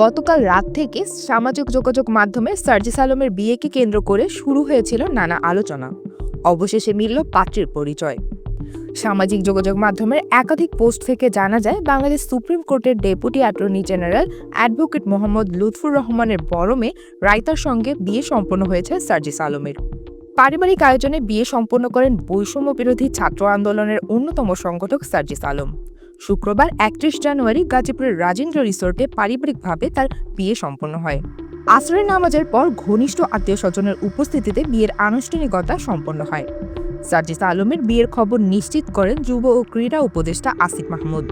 গতকাল রাত থেকে সামাজিক যোগাযোগ মাধ্যমে সার্জিস আলমের বিয়েকে কেন্দ্র করে শুরু হয়েছিল নানা আলোচনা। অবশেষে মিলল পাত্রের পরিচয়। সামাজিক যোগাযোগ মাধ্যমের একাধিক পোস্ট থেকে জানা যায়, বাংলাদেশ সুপ্রিম কোর্টের deputy attorney general advocate Mohammad Lutfur রহমানের বড় মেয়ে রাইতার সঙ্গে বিয়ে সম্পন্ন হয়েছে সার্জিস আলমের। পারিবারিক আয়োজনে বিয়ে সম্পন্ন করেন বৈষম্য বিরোধী ছাত্র আন্দোলনের অন্যতম সংগঠক সার্জিস আলম। শুক্রবার একত্রিশ জানুয়ারি গাজীপুরের রাজেন্দ্র রিসোর্টে পারিবারিকভাবে তার বিয়ে সম্পন্ন হয়। আসরের নামাজের পর ঘনিষ্ঠ আত্মীয় স্বজনের উপস্থিতিতে বিয়ের আনুষ্ঠানিকতা সম্পন্ন হয়। সার্জিস আলমের বিয়ের খবর নিশ্চিত করেন যুব ও ক্রীড়া উপদেষ্টা আসিফ মাহমুদ।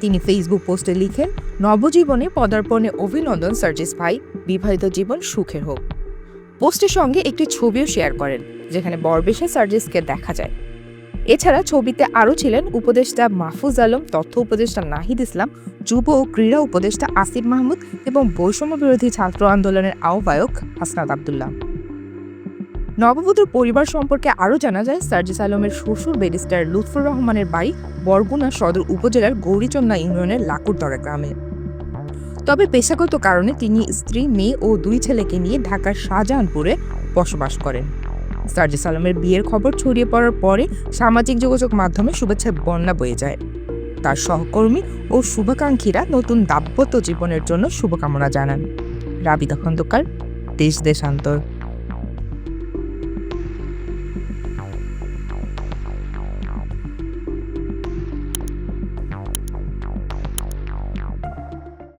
তিনি ফেসবুক পোস্টে লিখেন, নবজীবনে পদার্পণে অভিনন্দন সার্জিস ভাই, বিবাহিত জীবন সুখের হোক। পোস্টের সঙ্গে একটি ছবিও শেয়ার করেন, যেখানে বরবেশে সার্জিসকে দেখা যায়। এছাড়া ছবিতে আরও ছিলেন উপদেষ্টা মাহফুজ আলম, তথ্য উপদেষ্টা নাহিদ ইসলাম, যুব ও ক্রীড়া উপদেষ্টা আসিফ মাহমুদ এবং বৈষম্য বিরোধী ছাত্র আন্দোলনের আহ্বায়ক হাসনাত আবদুল্লাহ। নববধূর পরিবার সম্পর্কে আরও জানা যায়, সার্জিস আলমের শ্বশুর ব্যারিস্টার লুৎফুর রহমানের বাড়ি বরগুনা সদর উপজেলার গৌরীচন্না ইউনিয়নের লাকুরতরা গ্রামে। তবে পেশাগত কারণে তিনি স্ত্রী, মেয়ে ও দুই ছেলেকে নিয়ে ঢাকার শাহজাহানপুরে বসবাস করেন। সার্জিস সালামের বিয়ের খবর ছড়িয়ে পড়ার পরে সামাজিক যোগাযোগ মাধ্যমে শুভেচ্ছার বন্যা বয়ে যায়। তার সহকর্মী ও শুভাকাঙ্ক্ষীরা নতুন দাম্পত্য জীবনের জন্য শুভকামনা জানান। রাবিদা খন্দকার, দেশ দেশান্তর।